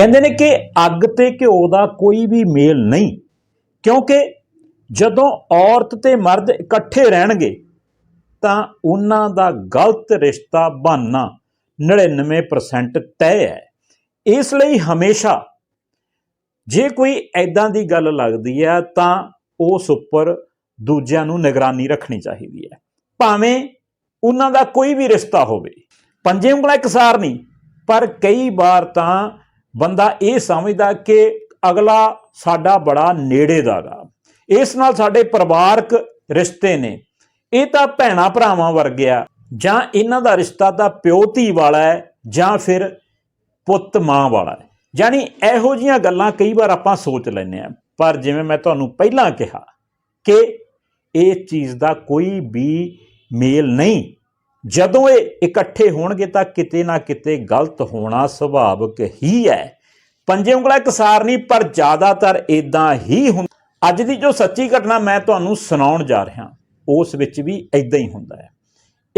ਕਹਿੰਦੇ ਨੇ ਕਿ ਅੱਗ ਤੇ ਘਿਓ ਦਾ ਕੋਈ ਵੀ ਮੇਲ ਨਹੀਂ, ਕਿਉਂਕਿ ਜਦੋਂ ਔਰਤ ਤੇ ਮਰਦ ਇਕੱਠੇ ਰਹਿਣਗੇ, ਤਾਂ ਉਹਨਾਂ ਦਾ ਗਲਤ ਰਿਸ਼ਤਾ ਬਣਨਾ 99% ਤੈਅ ਹੈ। ਇਸ ਲਈ ਹਮੇਸ਼ਾ ਜੇ ਕੋਈ ਐਦਾਂ ਦੀ ਗੱਲ ਲੱਗਦੀ ਹੈ, ਤਾਂ ਉਸ ਉੱਪਰ ਦੂਜਿਆਂ ਨੂੰ ਨਿਗਰਾਨੀ ਰੱਖਣੀ ਚਾਹੀਦੀ ਹੈ। ਭਾਵੇਂ ਉਹਨਾਂ ਦਾ ਕੋਈ ਵੀ ਰਿਸ਼ਤਾ ਹੋਵੇ, ਪੰਜੇ ਉਂਗਲਾਂ ਇਕਸਾਰ ਨਹੀਂ, ਪਰ ਕਈ ਵਾਰ ਤਾਂ ਬੰਦਾ ਇਹ ਸਮਝਦਾ ਕਿ ਅਗਲਾ ਸਾਡਾ ਬੜਾ ਨੇੜੇ ਦਾਗਾ ਇਸ ਨਾਲ ਸਾਡੇ ਪਰਿਵਾਰਕ ਰਿਸ਼ਤੇ ਨੇ। ਇਹ ਤਾਂ ਭੈਣਾ ਭਰਾਵਾਂ ਵਰਗਿਆ ਜਾਂ ਇਹਨਾਂ ਦਾ ਰਿਸ਼ਤਾ ਤਾਂ ਪਿਓ ਧੀ ਵਾਲਾ ਹੈ ਜਾਂ ਫਿਰ ਪੁੱਤ ਮਾਂ ਵਾਲਾ ਹੈ। ਯਾਨੀ ਇਹੋ ਜੀਆਂ ਗੱਲਾਂ ਕਈ ਵਾਰ ਆਪਾਂ ਸੋਚ ਲੈਂਦੇ ਆ ਪਰ ਜਿਵੇਂ ਮੈਂ ਤੁਹਾਨੂੰ ਪਹਿਲਾਂ ਕਿਹਾ ਕਿ ਇਹ ਚੀਜ਼ ਦਾ ਕੋਈ ਵੀ ਮੇਲ ਨਹੀਂ। ਜਦੋਂ ਇਹ ਇਕੱਠੇ ਹੋਣਗੇ ਤਾਂ ਕਿਤੇ ਨਾ ਕਿਤੇ ਗਲਤ ਹੋਣਾ ਸੁਭਾਵਿਕ ਹੀ ਹੈ। ਪੰਜੇ ਉਂਗਲਾਂ ਇਕਸਾਰ ਨਹੀਂ, ਪਰ ਜ਼ਿਆਦਾਤਰ ਇਦਾਂ ਹੀ ਹੁੰਦਾ ਅੱਜ ਦੀ ਜੋ ਸੱਚੀ ਘਟਨਾ ਮੈਂ ਤੁਹਾਨੂੰ ਸੁਣਾਉਣ ਜਾ ਰਿਹਾ, ਉਸ ਵਿੱਚ ਵੀ ਇਦਾਂ ਹੀ ਹੁੰਦਾ ਹੈ।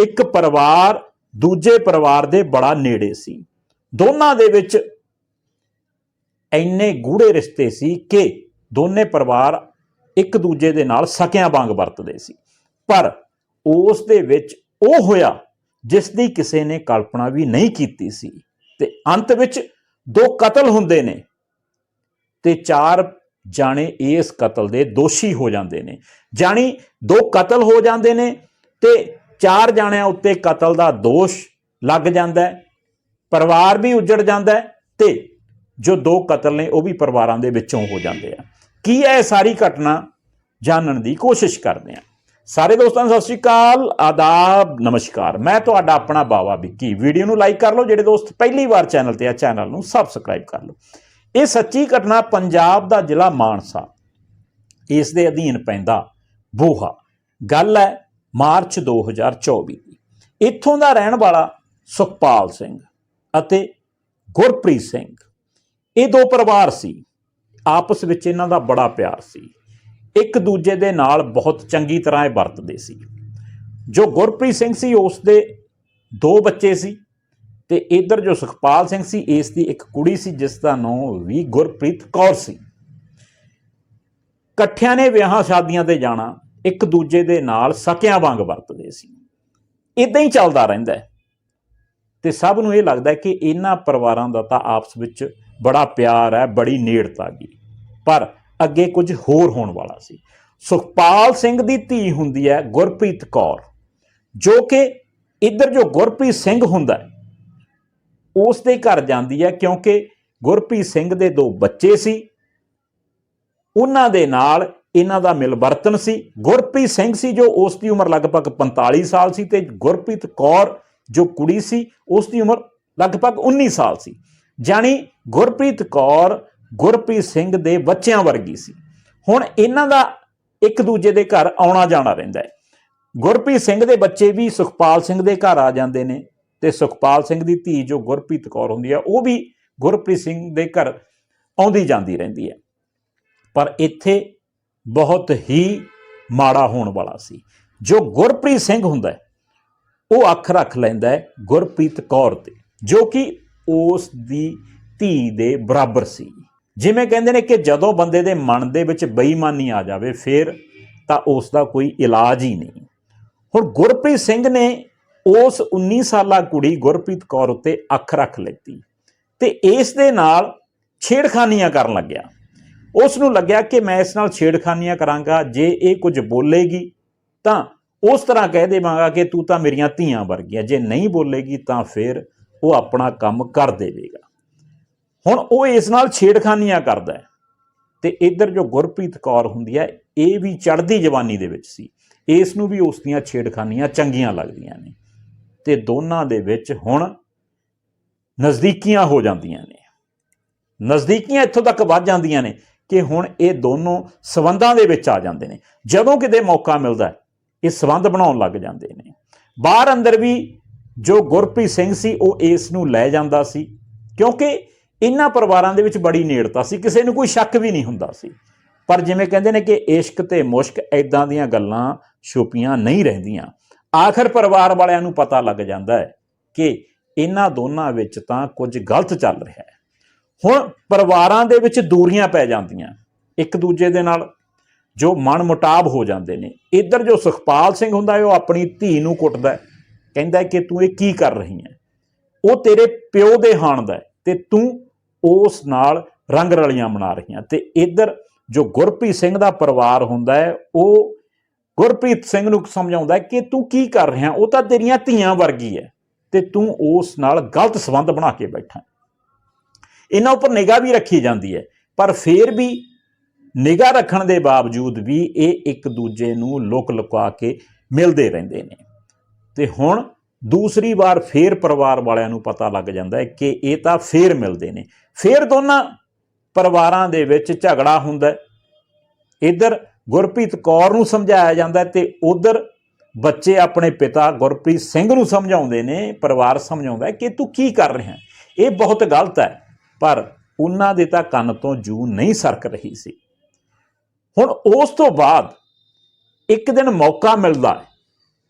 ਇੱਕ ਪਰਿਵਾਰ ਦੂਜੇ ਪਰਿਵਾਰ ਦੇ ਬੜਾ ਨੇੜੇ ਸੀ। ਦੋਨਾਂ ਦੇ ਵਿੱਚ ਇੰਨੇ ਗੂੜੇ ਰਿਸ਼ਤੇ ਸੀ ਕਿ ਦੋਨੇ ਪਰਿਵਾਰ ਇੱਕ ਦੂਜੇ ਦੇ ਨਾਲ ਸਕਿਆਂ ਵਾਂਗ ਵਰਤਦੇ ਸੀ। ਪਰ ਉਸ ਦੇ ਵਿੱਚ ਉਹ ਹੋਇਆ ਜਿਸ ਦੀ ਕਿਸੇ ਨੇ ਕਲਪਨਾ ਵੀ ਨਹੀਂ ਕੀਤੀ ਸੀ। ਤੇ ਅੰਤ ਵਿੱਚ ਦੋ ਕਤਲ ਹੁੰਦੇ ਨੇ ਤੇ ਚਾਰ ਜਾਣੇ ਇਸ ਕਤਲ ਦੇ ਦੋਸ਼ੀ ਹੋ ਜਾਂਦੇ ਨੇ। ਜਾਣੀ ਦੋ ਕਤਲ ਹੋ ਜਾਂਦੇ ਨੇ ਤੇ ਚਾਰ ਜਾਣਿਆਂ ਉੱਤੇ ਕਤਲ ਦਾ ਦੋਸ਼ ਲੱਗ ਜਾਂਦਾ ਹੈ, ਪਰਿਵਾਰ ਵੀ ਉਜੜ ਜਾਂਦਾ ਹੈ ਤੇ ਜੋ ਦੋ ਕਤਲ ਨੇ ਉਹ ਵੀ ਪਰਿਵਾਰਾਂ ਦੇ ਵਿੱਚੋਂ ਹੋ ਜਾਂਦੇ ਆ। ਕੀ ਹੈ ਇਹ ਸਾਰੀ ਘਟਨਾ ਜਾਣਨ ਦੀ ਕੋਸ਼ਿਸ਼ ਕਰਦੇ ਆ? ਸਾਰੇ ਦੋਸਤਾਂ ਨੂੰ ਸਤਿ ਸ਼੍ਰੀ ਅਕਾਲ, ਆਦਾਬ, ਨਮਸਕਾਰ। ਮੈਂ ਤੁਹਾਡਾ ਆਪਣਾ ਬਾਵਾ ਵਿੱਕੀ। ਵੀਡੀਓ ਨੂੰ ਲਾਈਕ ਕਰ ਲਓ, ਜਿਹੜੇ ਦੋਸਤ ਪਹਿਲੀ ਵਾਰ ਚੈਨਲ ਤੇ ਆ, ਚੈਨਲ ਨੂੰ ਸਬਸਕ੍ਰਾਈਬ ਕਰ ਲਓ। ਇਹ ਸੱਚੀ ਘਟਨਾ ਪੰਜਾਬ ਦਾ ਜ਼ਿਲ੍ਹਾ ਮਾਨਸਾ। ਇਸ ਦੇ ਅਧੀਨ ਪੈਂਦਾ ਬੋਹਾ। ਗੱਲ ਹੈ ਮਾਰਚ 2024 ਦੀ। ਇੱਥੋਂ ਦਾ ਰਹਿਣ ਵਾਲਾ ਸੁਖਪਾਲ ਸਿੰਘ ਅਤੇ ਗੁਰਪ੍ਰੀਤ ਸਿੰਘ। ਇਹ ਦੋ ਪਰਿਵਾਰ ਸੀ। ਆਪਸ ਵਿੱਚ ਇਹਨਾਂ ਦਾ ਬੜਾ ਪਿਆਰ ਸੀ। ਇੱਕ ਦੂਜੇ ਦੇ ਨਾਲ ਬਹੁਤ ਚੰਗੀ ਤਰ੍ਹਾਂ ਇਹ ਵਰਤਦੇ ਸੀ। ਜੋ ਗੁਰਪ੍ਰੀਤ ਸਿੰਘ ਸੀ, ਉਸ ਦੇ ਦੋ ਬੱਚੇ ਸੀ ਤੇ ਇਧਰ ਜੋ ਸੁਖਪਾਲ ਸਿੰਘ ਸੀ, ਇਸ ਦੀ ਇੱਕ ਕੁੜੀ ਸੀ, ਜਿਸ ਦਾ ਨਾਮ ਵੀ ਗੁਰਪ੍ਰੀਤ ਕੌਰ ਸੀ। ਇਕੱਠਿਆਂ ਨੇ ਵਿਆਹਾਂ ਸ਼ਾਦੀਆਂ ਤੇ ਜਾਣਾ, ਇੱਕ ਦੂਜੇ ਦੇ ਨਾਲ ਸਕਿਆਂ ਵਾਂਗ ਵਰਤਦੇ ਸੀ। ਇਦਾਂ ਹੀ ਚੱਲਦਾ ਰਹਿੰਦਾ ਹੈ। ਤੇ ਸਭ ਨੂੰ ਇਹ ਲੱਗਦਾ ਕਿ ਇਹਨਾਂ ਪਰਿਵਾਰਾਂ ਦਾ ਤਾਂ ਆਪਸ ਵਿੱਚ ਬੜਾ ਪਿਆਰ ਹੈ, ਬੜੀ ਨੇੜਤਾ ਗਈ ਪਰ ਅੱਗੇ ਕੁਝ ਹੋਰ ਹੋਣ ਵਾਲਾ ਸੀ। ਸੁਖਪਾਲ ਸਿੰਘ ਦੀ ਧੀ ਹੁੰਦੀ ਹੈ ਗੁਰਪ੍ਰੀਤ ਕੌਰ, ਜੋ ਕਿ ਇੱਧਰ ਜੋ ਗੁਰਪ੍ਰੀਤ ਸਿੰਘ ਹੁੰਦਾ ਹੈ, ਉਸ ਦੇ ਘਰ ਜਾਂਦੀ ਹੈ ਕਿਉਂਕਿ ਗੁਰਪ੍ਰੀਤ ਸਿੰਘ ਦੇ ਦੋ ਬੱਚੇ ਸੀ। ਉਹਨਾਂ ਦੇ ਨਾਲ ਇਹਨਾਂ ਦਾ ਮਿਲਵਰਤਨ ਸੀ। ਗੁਰਪ੍ਰੀਤ ਸਿੰਘ ਸੀ ਜੋ ਉਸ ਦੀ ਉਮਰ ਲਗਭਗ 45 ਸਾਲ ਸੀ ਤੇ ਗੁਰਪ੍ਰੀਤ ਕੌਰ ਜੋ ਕੁੜੀ ਸੀ, ਉਸ ਦੀ ਉਮਰ ਲਗਭਗ 19 ਸਾਲ ਸੀ। ਜਾਣੀ ਗੁਰਪ੍ਰੀਤ ਕੌਰ ਗੁਰਪ੍ਰੀਤ ਸਿੰਘ ਦੇ ਬੱਚਿਆਂ ਵਰਗੀ ਸੀ। ਹੁਣ ਇਹਨਾਂ ਦਾ ਇੱਕ ਦੂਜੇ ਦੇ ਘਰ ਆਉਣਾ ਜਾਣਾ ਰਹਿੰਦਾ ਹੈ। ਗੁਰਪ੍ਰੀਤ ਸਿੰਘ ਦੇ ਬੱਚੇ ਵੀ ਸੁਖਪਾਲ ਸਿੰਘ ਦੇ ਘਰ ਆ ਜਾਂਦੇ ਨੇ ਤੇ ਸੁਖਪਾਲ ਸਿੰਘ ਦੀ ਧੀ ਜੋ ਗੁਰਪ੍ਰੀਤ ਕੌਰ ਹੁੰਦੀ ਹੈ ਉਹ ਵੀ ਗੁਰਪ੍ਰੀਤ ਸਿੰਘ ਦੇ ਘਰ ਆਉਂਦੀ ਜਾਂਦੀ ਰਹਿੰਦੀ ਹੈ। ਪਰ ਇੱਥੇ ਬਹੁਤ ਹੀ ਮਾੜਾ ਹੋਣ ਵਾਲਾ ਸੀ। ਜੋ ਗੁਰਪ੍ਰੀਤ ਸਿੰਘ ਹੁੰਦਾ ਉਹ ਅੱਖ ਰੱਖ ਲੈਂਦਾ ਗੁਰਪ੍ਰੀਤ ਕੌਰ ਤੇ, ਜੋ ਕਿ ਉਸ ਦੀ ਧੀ ਦੇ ਬਰਾਬਰ ਸੀ। ਜਿਵੇਂ ਕਹਿੰਦੇ ਨੇ ਕਿ ਜਦੋਂ ਬੰਦੇ ਦੇ ਮਨ ਦੇ ਵਿੱਚ ਬੇਈਮਾਨੀ ਆ ਜਾਵੇ, ਫਿਰ ਤਾਂ ਉਸ ਦਾ ਕੋਈ ਇਲਾਜ ਹੀ ਨਹੀਂ। ਹੁਣ ਗੁਰਪ੍ਰੀਤ ਸਿੰਘ ਨੇ ਉਸ 19 ਸਾਲਾ ਕੁੜੀ ਗੁਰਪ੍ਰੀਤ ਕੌਰ ਉੱਤੇ ਅੱਖ ਰੱਖ ਲੈਤੀ ਤੇ ਇਸ ਦੇ ਨਾਲ ਛੇੜਖਾਨੀਆਂ ਕਰਨ ਲੱਗਿਆ। ਉਸ ਨੂੰ ਲੱਗਿਆ ਕਿ ਮੈਂ ਇਸ ਨਾਲ ਛੇੜਖਾਨੀਆਂ ਕਰਾਂਗਾ, ਜੇ ਇਹ ਕੁਝ ਬੋਲੇਗੀ ਤਾਂ ਉਸ ਤਰ੍ਹਾਂ ਕਹਿ ਦੇਵਾਂਗਾ ਕਿ ਤੂੰ ਤਾਂ ਮੇਰੀਆਂ ਧੀਆਂ ਵਰਗੀਆਂ, ਜੇ ਨਹੀਂ ਬੋਲੇਗੀ ਤਾਂ ਫਿਰ ਉਹ ਆਪਣਾ ਕੰਮ ਕਰ ਦੇਵੇਗਾ। ਹੁਣ ਉਹ ਇਸ ਨਾਲ ਛੇੜਖਾਨੀਆਂ ਕਰਦਾ ਹੈ। ਤੇ ਇੱਧਰ ਜੋ ਗੁਰਪ੍ਰੀਤ ਕੌਰ ਹੁੰਦੀ ਹੈ ਇਹ ਵੀ ਚੜ੍ਹਦੀ ਜਵਾਨੀ ਦੇ ਵਿੱਚ ਸੀ। ਇਸ ਨੂੰ ਵੀ ਉਸ ਦੀਆਂ ਛੇੜਖਾਨੀਆਂ ਚੰਗੀਆਂ ਲੱਗਦੀਆਂ ਨੇ। ਤੇ ਦੋਨਾਂ ਦੇ ਵਿੱਚ ਹੁਣ ਨਜ਼ਦੀਕੀਆਂ ਹੋ ਜਾਂਦੀਆਂ ਨੇ। ਨਜ਼ਦੀਕੀਆਂ ਇੱਥੋਂ ਤੱਕ ਵੱਧ ਜਾਂਦੀਆਂ ਨੇ ਕਿ ਹੁਣ ਇਹ ਦੋਨੋਂ ਸਬੰਧਾਂ ਦੇ ਵਿੱਚ ਆ ਜਾਂਦੇ ਨੇ। ਜਦੋਂ ਕਿਤੇ ਮੌਕਾ ਮਿਲਦਾ ਹੈ, ਇਹ ਸਬੰਧ ਬਣਾਉਣ ਲੱਗ ਜਾਂਦੇ ਨੇ। ਬਾਹਰ ਅੰਦਰ ਵੀ ਜੋ ਗੁਰਪ੍ਰੀਤ ਸਿੰਘ ਸੀ ਉਹ ਇਸ ਨੂੰ ਲੈ ਜਾਂਦਾ ਸੀ। ਕਿਉਂਕਿ ਇਹਨਾਂ ਪਰਿਵਾਰਾਂ ਦੇ ਵਿੱਚ ਬੜੀ ਨੇੜਤਾ ਸੀ, ਕਿਸੇ ਨੂੰ ਕੋਈ ਸ਼ੱਕ ਵੀ ਨਹੀਂ ਹੁੰਦਾ ਸੀ। ਪਰ ਜਿਵੇਂ ਕਹਿੰਦੇ ਨੇ ਕਿ ਇਸ਼ਕ ਤੇ ਮੁਸ਼ਕ ਐਦਾਂ ਦੀਆਂ ਗੱਲਾਂ ਛੁਪੀਆਂ ਨਹੀਂ ਰਹਿੰਦੀਆਂ। ਆਖਰ ਪਰਿਵਾਰ ਵਾਲਿਆਂ ਨੂੰ ਪਤਾ ਲੱਗ ਜਾਂਦਾ ਹੈ ਕਿ ਇਹਨਾਂ ਦੋਨਾਂ ਵਿੱਚ ਤਾਂ ਕੁਝ ਗਲਤ ਚੱਲ ਰਿਹਾ ਹੈ। ਹੁਣ ਪਰਿਵਾਰਾਂ ਦੇ ਵਿੱਚ ਦੂਰੀਆਂ ਪੈ ਜਾਂਦੀਆਂ। ਇੱਕ ਦੂਜੇ ਦੇ ਨਾਲ ਜੋ ਮਨ ਮੁਟਾਵ ਹੋ ਜਾਂਦੇ ਨੇ। ਇੱਧਰ ਜੋ ਸੁਖਪਾਲ ਸਿੰਘ ਹੁੰਦਾ ਹੈ, ਉਹ ਆਪਣੀ ਧੀ ਨੂੰ ਕੁੱਟਦਾ ਕਹਿੰਦਾ ਕਿ ਤੂੰ ਇਹ ਕੀ ਕਰ ਰਹੀ ਹੈ? ਉਹ ਤੇਰੇ ਪਿਓ ਦੇ ਹਾਣ ਦਾ ਹੈ ਤੇ ਤੂੰ ਉਸ ਨਾਲ ਰੰਗ ਰਲੀਆਂ ਮਨਾ ਰਹੀਆਂ। ਤੇ ਇੱਧਰ ਜੋ ਗੁਰਪ੍ਰੀਤ ਸਿੰਘ ਦਾ ਪਰਿਵਾਰ ਹੁੰਦਾ ਹੈ, ਉਹ ਗੁਰਪ੍ਰੀਤ ਸਿੰਘ ਨੂੰ ਸਮਝਾਉਂਦਾ ਕਿ ਤੂੰ ਕੀ ਕਰ ਰਿਹਾ? ਉਹ ਤਾਂ ਤੇਰੀਆਂ ਧੀਆਂ ਵਰਗੀ ਹੈ ਤੇ ਤੂੰ ਉਸ ਨਾਲ ਗਲਤ ਸੰਬੰਧ ਬਣਾ ਕੇ ਬੈਠਾ ਇਹਨਾਂ ਉੱਪਰ ਨਿਗਾਹ ਵੀ ਰੱਖੀ ਜਾਂਦੀ ਹੈ, ਪਰ ਫਿਰ ਵੀ ਨਿਗਾਹ ਰੱਖਣ ਦੇ ਬਾਵਜੂਦ ਵੀ ਇਹ ਇੱਕ ਦੂਜੇ ਨੂੰ ਲੁਕ ਲੁਕਾ ਕੇ ਮਿਲਦੇ ਰਹਿੰਦੇ ਨੇ। ਤੇ ਹੁਣ ਦੂਸਰੀ ਵਾਰ ਫੇਰ ਪਰਿਵਾਰ ਵਾਲਿਆਂ ਨੂੰ ਪਤਾ ਲੱਗ ਜਾਂਦਾ ਹੈ ਕਿ ਇਹ ਤਾਂ ਫੇਰ ਮਿਲਦੇ ਨੇ। ਫੇਰ ਦੋਨਾਂ ਪਰਿਵਾਰਾਂ ਦੇ ਵਿੱਚ ਝਗੜਾ ਹੁੰਦਾ ਹੈ। ਇੱਧਰ ਗੁਰਪ੍ਰੀਤ ਕੌਰ ਨੂੰ ਸਮਝਾਇਆ ਜਾਂਦਾ ਹੈ ਤੇ ਉਧਰ ਬੱਚੇ ਆਪਣੇ ਪਿਤਾ ਗੁਰਪ੍ਰੀਤ ਸਿੰਘ ਨੂੰ ਸਮਝਾਉਂਦੇ ਨੇ, ਪਰਿਵਾਰ ਸਮਝਾਉਂਦਾ ਕਿ ਤੂੰ ਕੀ ਕਰ ਰਿਹਾ ਇਹ ਬਹੁਤ ਗਲਤ ਹੈ, ਪਰ ਉਹਨਾਂ ਦੇ ਤਾਂ ਕੰਨ ਤੋਂ ਜੂ ਨਹੀਂ ਸਰਕ ਰਹੀ ਸੀ। ਹੁਣ ਉਸ ਤੋਂ ਬਾਅਦ ਇੱਕ ਦਿਨ ਮੌਕਾ ਮਿਲਦਾ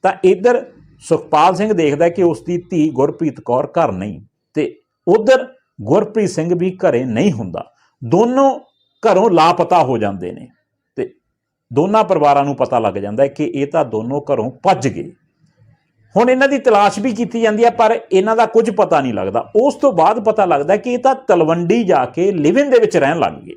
ਤਾਂ ਇੱਧਰ ਸੁਖਪਾਲ ਸਿੰਘ ਦੇਖਦਾ ਕਿ ਉਸ ਦੀ ਧੀ ਗੁਰਪ੍ਰੀਤ ਕੌਰ ਘਰ ਨਹੀਂ ਤੇ ਉਧਰ ਗੁਰਪ੍ਰੀਤ ਸਿੰਘ ਵੀ ਘਰੇ ਨਹੀਂ ਹੁੰਦਾ। ਦੋਨੋਂ ਘਰੋਂ ਲਾਪਤਾ ਹੋ ਜਾਂਦੇ ਨੇ ਤੇ ਦੋਨਾਂ ਪਰਿਵਾਰਾਂ ਨੂੰ ਪਤਾ ਲੱਗ ਜਾਂਦਾ ਹੈ ਕਿ ਇਹ ਤਾਂ ਦੋਨੋਂ ਘਰੋਂ ਭੱਜ ਗਏ। ਹੁਣ ਇਹਨਾਂ ਦੀ ਤਲਾਸ਼ ਵੀ ਕੀਤੀ ਜਾਂਦੀ ਹੈ, ਪਰ ਇਹਨਾਂ ਦਾ ਕੁਝ ਪਤਾ ਨਹੀਂ ਲੱਗਦਾ। ਉਸ ਤੋਂ ਬਾਅਦ ਪਤਾ ਲੱਗਦਾ ਕਿ ਇਹ ਤਾਂ ਤਲਵੰਡੀ ਜਾ ਕੇ ਲਿਵਿੰਗ ਦੇ ਵਿੱਚ ਰਹਿਣ ਲੱਗ ਗਏ।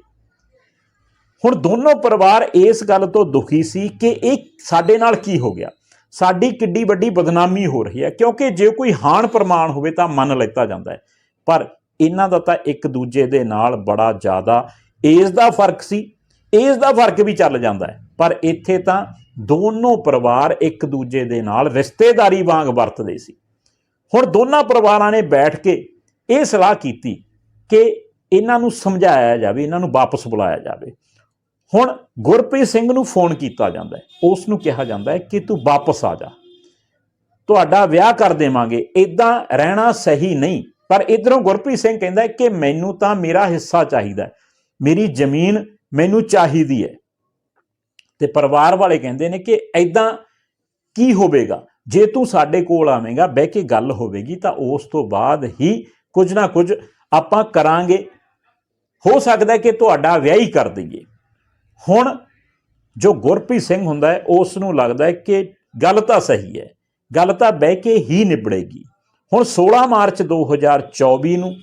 ਹੁਣ ਦੋਨੋਂ ਪਰਿਵਾਰ ਇਸ ਗੱਲ ਤੋਂ ਦੁਖੀ ਸੀ ਕਿ ਇਹ ਸਾਡੇ ਨਾਲ ਕੀ ਹੋ ਗਿਆ। ਸਾਡੀ ਕਿੱਡੀ ਵੱਡੀ ਬਦਨਾਮੀ ਹੋ ਰਹੀ ਹੈ, ਕਿਉਂਕਿ ਜੇ ਕੋਈ ਹਾਨ ਪ੍ਰਮਾਣ ਹੋਵੇ ਤਾਂ ਮੰਨ ਲੈਤਾ ਜਾਂਦਾ ਹੈ। ਪਰ ਇਹਨਾਂ ਦਾ ਤਾਂ ਇੱਕ ਦੂਜੇ ਦੇ ਨਾਲ ਬੜਾ ਜ਼ਿਆਦਾ ਏਜ ਦਾ ਫ਼ਰਕ ਸੀ, ਏਜ ਦਾ ਫ਼ਰਕ ਵੀ ਚੱਲ ਜਾਂਦਾ ਹੈ। ਪਰ ਇੱਥੇ ਤਾਂ ਦੋਨੋਂ ਪਰਿਵਾਰ ਇੱਕ ਦੂਜੇ ਦੇ ਨਾਲ ਰਿਸ਼ਤੇਦਾਰੀ ਵਾਂਗ ਵਰਤਦੇ ਸੀ। ਹੁਣ ਦੋਨਾਂ ਪਰਿਵਾਰਾਂ ਨੇ ਬੈਠ ਕੇ ਇਹ ਸਲਾਹ ਕੀਤੀ ਕਿ ਇਹਨਾਂ ਨੂੰ ਸਮਝਾਇਆ ਜਾਵੇ, ਇਹਨਾਂ ਨੂੰ ਵਾਪਸ ਬੁਲਾਇਆ ਜਾਵੇ। ਹੁਣ ਗੁਰਪ੍ਰੀਤ ਸਿੰਘ ਨੂੰ ਫੋਨ ਕੀਤਾ ਜਾਂਦਾ ਹੈ। ਉਸ ਨੂੰ ਕਿਹਾ ਜਾਂਦਾ ਹੈ ਕਿ ਤੂੰ ਵਾਪਸ ਆ ਜਾ। ਤੁਹਾਡਾ ਵਿਆਹ ਕਰ ਦੇਵਾਂਗੇ। ਇਦਾਂ ਰਹਿਣਾ ਸਹੀ ਨਹੀਂ। ਪਰ ਇਧਰੋਂ ਗੁਰਪ੍ਰੀਤ ਸਿੰਘ ਕਹਿੰਦਾ ਕਿ ਮੈਨੂੰ ਤਾਂ ਮੇਰਾ ਹਿੱਸਾ ਚਾਹੀਦਾ ਮੇਰੀ ਜ਼ਮੀਨ ਮੈਨੂੰ ਚਾਹੀਦੀ ਹੈ। ਤੇ ਪਰਿਵਾਰ ਵਾਲੇ ਕਹਿੰਦੇ ਨੇ ਕਿ ਐਦਾਂ ਕੀ ਹੋਵੇਗਾ? ਜੇ ਤੂੰ ਸਾਡੇ ਕੋਲ ਆਵੇਂਗਾ, ਬਹਿ ਕੇ ਗੱਲ ਹੋਵੇਗੀ, ਤਾਂ ਉਸ ਤੋਂ ਬਾਅਦ ਹੀ ਕੁਝ ਨਾ ਕੁਝ ਆਪਾਂ ਕਰਾਂਗੇ। ਹੋ ਸਕਦਾ ਕਿ ਤੁਹਾਡਾ ਵਿਆਹ ਹੀ ਕਰ ਦਈਏ। ਹੁਣ ਜੋ ਗੁਰਪ੍ਰੀਤ ਸਿੰਘ ਹੁੰਦਾ ਹੈ, ਉਸ ਨੂੰ ਲੱਗਦਾ ਹੈ ਕਿ ਗੱਲ ਤਾਂ ਸਹੀ ਹੈ, ਗੱਲ ਤਾਂ ਬਹਿ ਕੇ ਹੀ ਨਿਬੜੇਗੀ। ਹੁਣ 16 ਮਾਰਚ 2024 ਨੂੰ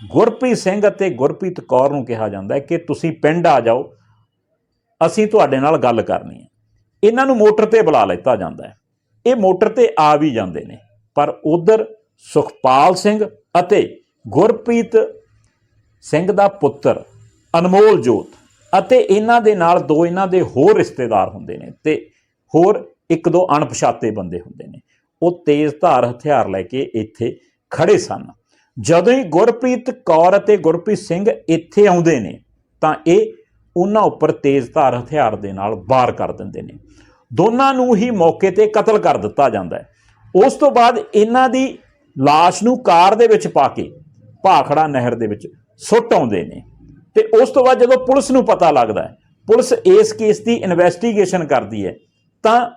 ਗੁਰਪ੍ਰੀਤ ਸਿੰਘ ਅਤੇ ਗੁਰਪ੍ਰੀਤ ਕੌਰ ਨੂੰ ਕਿਹਾ ਜਾਂਦਾ ਹੈ ਕਿ ਤੁਸੀਂ ਪਿੰਡ ਆ ਜਾਓ, ਅਸੀਂ ਤੁਹਾਡੇ ਨਾਲ ਗੱਲ ਕਰਨੀ ਹੈ। ਇਹਨਾਂ ਨੂੰ ਮੋਟਰ ਤੇ ਬੁਲਾ ਲਿੱਤਾ ਜਾਂਦਾ ਹੈ। ਇਹ ਮੋਟਰ ਤੇ ਆ ਵੀ ਜਾਂਦੇ ਨੇ, ਪਰ ਉਧਰ ਸੁਖਪਾਲ ਸਿੰਘ ਅਤੇ ਗੁਰਪ੍ਰੀਤ ਸਿੰਘ ਦਾ ਪੁੱਤਰ ਅਨਮੋਲ ਜੋਤ ਅਤੇ ਇਹਨਾਂ ਦੇ ਨਾਲ ਦੋ ਇਹਨਾਂ ਦੇ ਹੋਰ ਰਿਸ਼ਤੇਦਾਰ ਹੁੰਦੇ ਨੇ ਤੇ ਹੋਰ ਇੱਕ ਦੋ ਅਣਪਛਾਤੇ ਬੰਦੇ ਹੁੰਦੇ ਨੇ। ਉਹ ਤੇਜ਼ ਧਾਰ ਹਥਿਆਰ ਲੈ ਕੇ ਇੱਥੇ ਖੜੇ ਸਨ। ਜਦੋਂ ਹੀ ਗੁਰਪ੍ਰੀਤ ਕੌਰ ਅਤੇ ਗੁਰਪ੍ਰੀਤ ਸਿੰਘ ਇੱਥੇ ਆਉਂਦੇ ਨੇ, ਤਾਂ ਇਹ ਉਹਨਾਂ ਉੱਪਰ ਤੇਜ਼ ਧਾਰ ਹਥਿਆਰ ਦੇ ਨਾਲ ਵਾਰ ਕਰ ਦਿੰਦੇ ਨੇ। ਦੋਨਾਂ ਨੂੰ ਹੀ ਮੌਕੇ ਤੇ ਕਤਲ ਕਰ ਦਿੱਤਾ ਜਾਂਦਾ ਹੈ। ਉਸ ਤੋਂ ਬਾਅਦ ਇਹਨਾਂ ਦੀ ਲਾਸ਼ ਨੂੰ ਕਾਰ ਦੇ ਵਿੱਚ ਪਾ ਕੇ ਭਾਖੜਾ ਨਹਿਰ ਦੇ ਵਿੱਚ ਸੁੱਟ ਆਉਂਦੇ ਨੇ। ਤੇ ਉਸ ਤੋਂ ਬਾਅਦ ਜਦੋਂ ਪੁਲਿਸ ਨੂੰ ਪਤਾ ਲੱਗਦਾ ਹੈ, ਪੁਲਿਸ ਇਸ ਕੇਸ ਦੀ ਇਨਵੈਸਟੀਗੇਸ਼ਨ ਕਰਦੀ ਹੈ, ਤਾਂ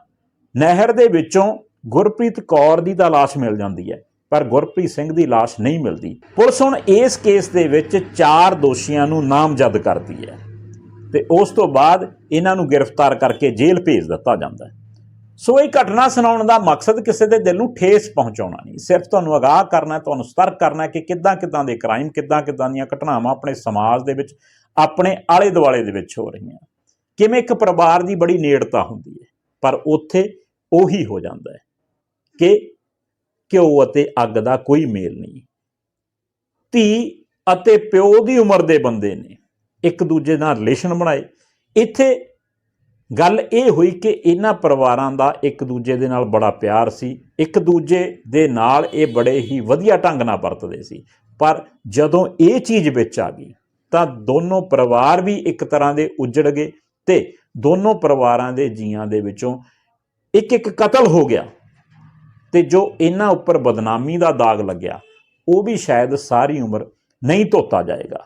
ਨਹਿਰ ਦੇ ਵਿੱਚੋਂ ਗੁਰਪ੍ਰੀਤ ਕੌਰ ਦੀ ਤਾਂ ਲਾਸ਼ ਮਿਲ ਜਾਂਦੀ ਹੈ, ਪਰ ਗੁਰਪ੍ਰੀਤ ਸਿੰਘ ਦੀ ਲਾਸ਼ ਨਹੀਂ ਮਿਲਦੀ। ਪੁਲਿਸ ਹੁਣ ਇਸ ਕੇਸ ਦੇ ਵਿੱਚ ਚਾਰ ਦੋਸ਼ੀਆਂ ਨੂੰ ਨਾਮਜ਼ਦ ਕਰਦੀ ਹੈ ਤੇ ਉਸ ਤੋਂ ਬਾਅਦ ਇਹਨਾਂ ਨੂੰ ਗ੍ਰਿਫਤਾਰ ਕਰਕੇ ਜੇਲ੍ਹ ਭੇਜ ਦਿੱਤਾ ਜਾਂਦਾ ਹੈ। ਸੋ ਇਹ ਘਟਨਾ ਸੁਣਾਉਣ ਦਾ ਮਕਸਦ ਕਿਸੇ ਦੇ ਦਿਲ ਨੂੰ ਠੇਸ ਪਹੁੰਚਾਉਣਾ ਨਹੀਂ। ਸਿਰਫ ਤੁਹਾਨੂੰ ਅਗਾਹ ਕਰਨਾ ਤੁਹਾਨੂੰ ਸਤਰਕ ਕਰਨਾ ਕਿ ਕਿੱਦਾਂ ਕਿੱਦਾਂ ਦੇ ਕ੍ਰਾਈਮ, ਕਿੱਦਾਂ ਕਿੱਦਾਂ ਦੀਆਂ ਘਟਨਾਵਾਂ ਆਪਣੇ ਸਮਾਜ ਦੇ ਵਿੱਚ, ਆਪਣੇ ਆਲੇ ਦੁਆਲੇ ਦੇ ਵਿੱਚ ਹੋ ਰਹੀਆਂ। ਕਿਵੇਂ ਇੱਕ ਪਰਿਵਾਰ ਦੀ ਬੜੀ ਨੇੜਤਾ ਹੁੰਦੀ ਹੈ, ਪਰ ਉੱਥੇ ਉਹੀ ਹੋ ਜਾਂਦਾ ਹੈ ਕਿ ਘਿਓ ਅਤੇ ਅੱਗ ਦਾ ਕੋਈ ਮੇਲ ਨਹੀਂ। ਧੀ ਅਤੇ ਪਿਓ ਦੀ ਉਮਰ ਦੇ ਬੰਦੇ ਨੇ ਇੱਕ ਦੂਜੇ ਨਾਲ ਰਿਲੇਸ਼ਨ ਬਣਾਏ। ਇੱਥੇ ਗੱਲ ਇਹ ਹੋਈ ਕਿ ਇਹਨਾਂ ਪਰਿਵਾਰਾਂ ਦਾ ਇੱਕ ਦੂਜੇ ਦੇ ਨਾਲ ਬੜਾ ਪਿਆਰ ਸੀ। ਇੱਕ ਦੂਜੇ ਦੇ ਨਾਲ ਇਹ ਬੜੇ ਹੀ ਵਧੀਆ ਢੰਗ ਨਾਲ ਵਰਤਦੇ ਸੀ। ਪਰ ਜਦੋਂ ਇਹ ਚੀਜ਼ ਵਿੱਚ ਆ ਗਈ, ਤਾਂ ਦੋਨੋਂ ਪਰਿਵਾਰ ਵੀ ਇੱਕ ਤਰ੍ਹਾਂ ਦੇ ਉਜੜ ਗਏ ਤੇ ਦੋਨੋਂ ਪਰਿਵਾਰਾਂ ਦੇ ਜੀਆਂ ਦੇ ਵਿੱਚੋਂ ਇੱਕ ਇੱਕ ਕਤਲ ਹੋ ਗਿਆ ਤੇ ਜੋ ਇਹਨਾਂ ਉੱਪਰ ਬਦਨਾਮੀ ਦਾ ਦਾਗ ਲੱਗਿਆ, ਉਹ ਵੀ ਸ਼ਾਇਦ ਸਾਰੀ ਉਮਰ ਨਹੀਂ ਧੋਤਾ ਜਾਏਗਾ।